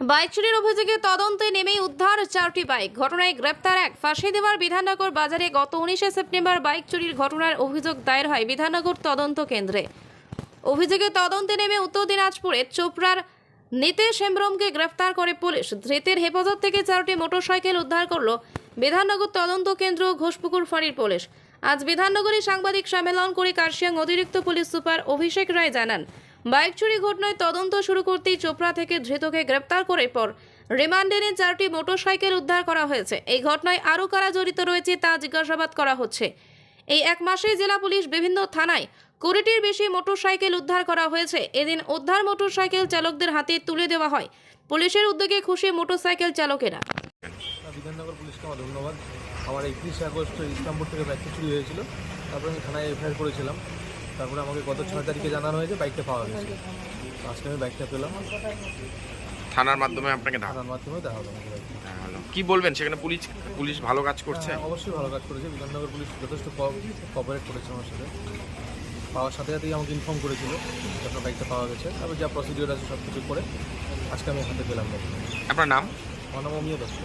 Bike চুরির অভিযোগে তদন্তে নেমেই উদ্ধার চারটি বাইক। ঘটনায় গ্রেপ্তার এক। ফাঁসি দেওয়ার বিধাননগর বাজারে গত উনিশে সেপ্টেম্বর বাইক চুরির ঘটনার অভিযোগ দায়ের হয় বিধাননগর তদন্ত কেন্দ্রে। অভিযোগে তদন্তে নেমে উত্তর দিনাজপুরে চোপড়ার নিতেশ হেমব্রমকে গ্রেফতার করে পুলিশ। ধৃতের হেফাজত থেকে চারটি মোটরসাইকেল উদ্ধার করল বিধাননগর তদন্ত কেন্দ্র ঘোষপুকুর ফাঁড়ির পুলিশ। আজ বিধাননগরে সাংবাদিক সম্মেলন করে কার্শিয়াং অতিরিক্ত পুলিশ সুপার অভিষেক রায় জানান বাইক চুরি ঘটনায় তদন্ত শুরু করতেই চোপড়া থেকে ধৃতকে গ্রেপ্তার করে পর রিমান্ডে নিয়ে চারটি মোটরসাইকেল উদ্ধার করা হয়েছে। এই ঘটনায় আরও কারা জড়িত রয়েছে তা জিজ্ঞাসাবাদ করা হচ্ছে। এই এক মাসেই জেলা পুলিশ বিভিন্ন থানায় কুড়িটির বেশি মোটরসাইকেল উদ্ধার করা হয়েছে। এদিন উদ্ধার মোটরসাইকেল চালকদের হাতে তুলে দেওয়া হয়। পুলিশের উদ্যোগে খুশি মোটরসাইকেল চালকেরা। বিধাননগর পুলিশকে আমার ধন্যবাদ। আমার একত্রিশে আগস্ট ইসলামপুর থেকে বাইকটা চুরি হয়েছিল। তারপরে আমি থানায় এফআইআর করেছিলাম। তারপরে আমাকে গত ছয় তারিখে জানানো হয়েছে বাইকটা পাওয়া গেছে। আজকে আমি বাইকটা পেলাম। থানার মাধ্যমে আপনাকে থানার মাধ্যমে দেখা হবে কি বলবেন সেখানে পুলিশ পুলিশ ভালো কাজ করছে? হ্যাঁ, অবশ্যই ভালো কাজ করেছে। বিধাননগর পুলিশ যথেষ্ট কোঅপারেট করেছে আমার সাথে। পাওয়ার সাথে সাথেই আমাকে ইনফর্ম করেছিল যে আপনার বাইকটা পাওয়া গেছে। তারপর যা প্রসিডিওর আছে সব কিছু করে আজকে আমি হাতে পেলাম। আপনার নাম? আমার নাম অমিয় দত্ত।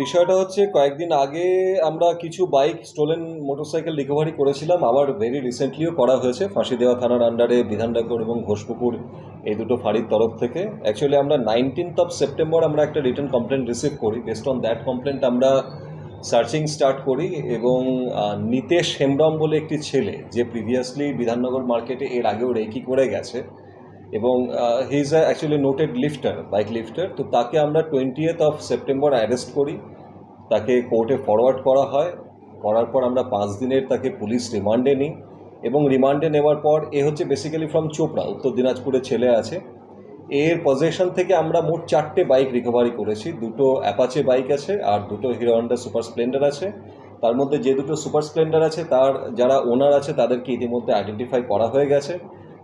বিষয়টা হচ্ছে কয়েকদিন আগে আমরা কিছু বাইক স্টোলেন মোটরসাইকেল রিকভারি করেছিলাম, আবার ভেরি রিসেন্টলিও করা হয়েছে। ফাঁসি দেওয়া থানার আন্ডারে বিধাননগর এবং ঘোষপুকুর এই দুটো ফাঁড়ির তরফ থেকে। অ্যাকচুয়ালি আমরা নাইনটিন্থ অফ সেপ্টেম্বর আমরা একটা রিটার্ন কমপ্লেন রিসিভ করি। বেসড অন দ্যাট কমপ্লেন্ট আমরা সার্চিং স্টার্ট করি এবং নিতেশ হেমব্রম বলে একটি ছেলে, যে প্রিভিয়াসলি বিধাননগর মার্কেটে এর আগেও রেকি করে গেছে এবং he is actually noted lifter bike lifter তো তাকে আমরা টোয়েন্টিয়েথ অফ সেপ্টেম্বর অ্যারেস্ট করি। তাকে কোর্টে ফরওয়ার্ড করা হয়। করার পর আমরা পাঁচ দিনের তাকে পুলিশ রিমান্ডে নিই এবং রিমান্ডে নেওয়ার পর এ হচ্ছে বেসিক্যালি ফ্রম চোপড়া উত্তর দিনাজপুরের ছেলে আছে। এর পজেশন থেকে আমরা মোট চারটে বাইক রিকভারি করেছি। দুটো অ্যাপাচে বাইক আছে আর দুটো হিরো হন্ডা সুপার স্প্লেন্ডার আছে। তার মধ্যে যে দুটো সুপার স্প্লেন্ডার আছে, তার যারা ওনার আছে, তাদেরকে ইতিমধ্যে আইডেন্টিফাই করা হয়ে গেছে।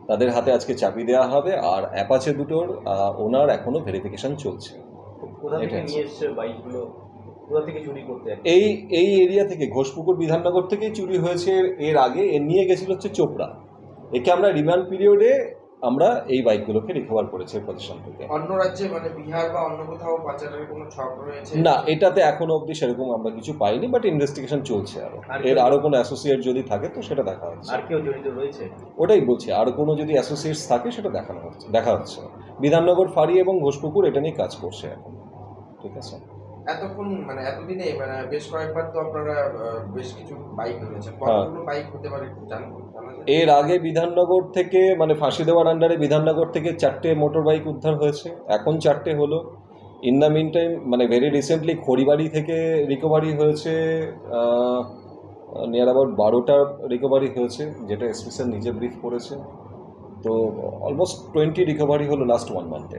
তাদের হাতে আজকে চাবি দেওয়া হবে আর অ্যাপাচে দুটোর ওনার এখনও ভেরিফিকেশন চলছে। এই এই এরিয়া থেকে ঘোষপুকুর বিধাননগর থেকেই চুরি হয়েছে এর- এর আগে। এ নিয়ে গেছিল হচ্ছে চোপড়া। একে আমরা রিমান্ড পিরিয়ডে আমরা এই বাইকগুলোকে রিকভার করেছি পজিশন থেকে। অন্য রাজ্যে মানে বিহার বা অন্য কোথাও পাচারের কোনো ছক রয়েছে? না এটাতে এখনও অবধি সেরকম আমরা কিছু পাইনি বাট ইনভেস্টিগেশন চলছে আরও। এর আরও কোনো অ্যাসোসিয়েট যদি থাকে তো সেটা দেখা হচ্ছে। আর কেউ জড়িত রয়েছে? ওটাই বলছি আর কোনো যদি অ্যাসোসিয়েটস থাকে সেটা দেখানো হচ্ছে দেখা হচ্ছে। বিধাননগর ফাঁড়ি এবং ঘোষপুকুর এটা নিয়ে কাজ করছে এখন। ঠিক আছে? এতক্ষণ মানে এতদিনে মানে বেশ কয়েকবার তো আপনারা বেশ কিছু বাইক রয়েছে হ্যাঁ। কতগুলো বাইক হতে পারে একটু এর আগে বিধাননগর থেকে মানে ফাঁসি দেওয়ার আন্ডারে বিধাননগর থেকে চারটে মোটর বাইক উদ্ধার হয়েছে। এখন চারটে হলো। ইন দ্য মিন টাইম মানে ভেরি রিসেন্টলি খড়িবাড়ি থেকে রিকভারি হয়েছে নিয়ার অ্যাবাউট বারোটা রিকভারি হয়েছে যেটা এসপিসিএল নিজে ব্রিফ করেছে। তো অলমোস্ট টোয়েন্টি রিকভারি হলো লাস্ট ওয়ান মান্থে